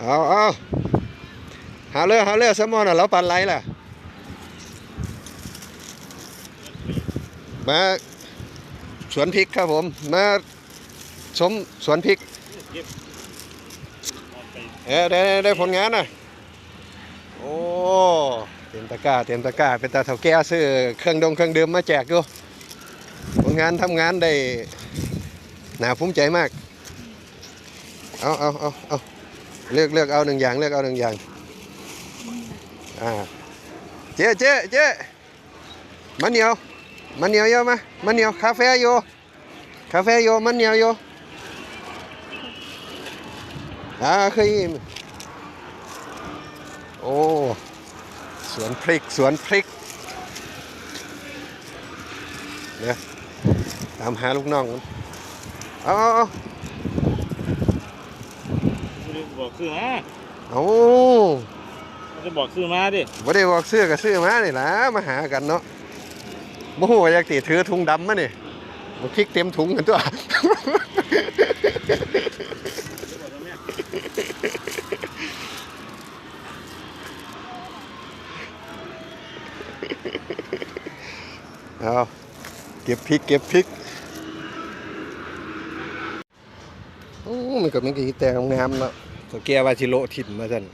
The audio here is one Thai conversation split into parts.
เอาเอาหาเรือหาเรือสมอน่ะเราปันไรล่ะ มาสวนพริกครับผม มาชมสวนพริกเออได้ได้ได้ผลงานน่ะโอ้เต็มตะกร้าเต็มตะกร้าเป็นตาเถาแก่ซื้อเครื่องดงเครื่องดื่มมาแจกอยู่ผลงานทำงานได้หนาภูมิใจมาก เอาเอาเอาเอา เลือกเลือกเอาหนึ่งอย่างเลือกเอาหนึ่งอย่างอ่าเจ๊เจ๊เจ๊มันเหนียวมันเหนียวเยอะมามันเหนียวคาเฟ่โยคาเฟ่โยมันเหนียวโยอ่าเคยโอ้สวนพริกสวนพริกเนี่ยตามหาลูกน้องเอาเอา เอาบอกซื้อมาเอามันจะบอกซื้อมาดิบ่ได้บอกซื้อกับซื้อมานี่ล่ะมาหากันเนาะบ่ฮู้ว่าอยากติถือถุงดำมานี่บ่พริกเต็มถุงกันตัว เอาเก็บพริกเก็บพริกโอ้มันก็มันก็แต่งามๆเนาะ ตัวแกว่าสิโลถิ่มมาซั่น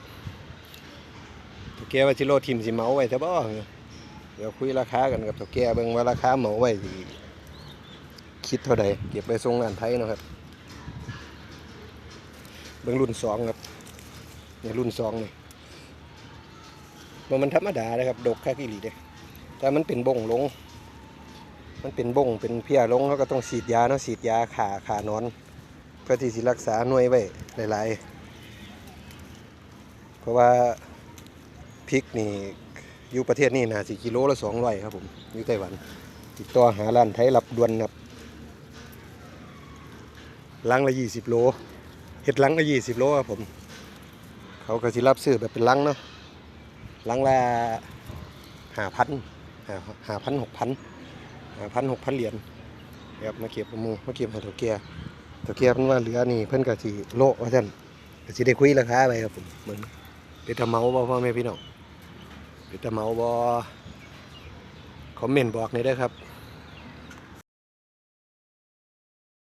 ตัวแกว่าสิโลถิ่มสิเหมาไว้ซะบ่เดี๋ยวคุยราคากันกับตัวแกเบิ่งว่าราคาเหมาไว้สิคิดเท่าใดเก็บไปส่งร้านไทยนะครับเบิ่งรุ่นสองครับเนี่ยรุ่นสองนี่บ่มันธรรมดาเลยครับ ดกคักอีหลีเด้แต่มันเป็นบ่งลง มันเป็นบ่งเป็นเพี้ยลงเขาก็ต้องฉีดยาเนาะฉีดยาขาขานอนเพื่อที่สิรักษาหน่วยไว้หลาย ๆ เพราะว่าพริกนี่อยู่ประเทศนี่นะสี่กิโลละสองร้อยครับผมอยู่ไต้หวันติดต่อหาร้านไทยรับด่วนครับลังละยี่สิบโลเห็ดลังละยี่สิบโลครับผม เขาก็สิรับซื้อแบบเป็นลังเนาะลังละห้าพันห้าพันหกพันหาพันหกพันเหรียญครับมาเก็บประมูมาเก็บให้ตัวเกียตัวเกียเพิ่นว่าเหลือนี่เพิ่นก็สิโละว่าซั่นก็สิได้คุยราคาไปครับผมเหมือน เป็นตะเมาบ่พ่อแม่พี่น้องเป็นตะเมาบ่คอมเมนต์บอกหน่อยด้ครับ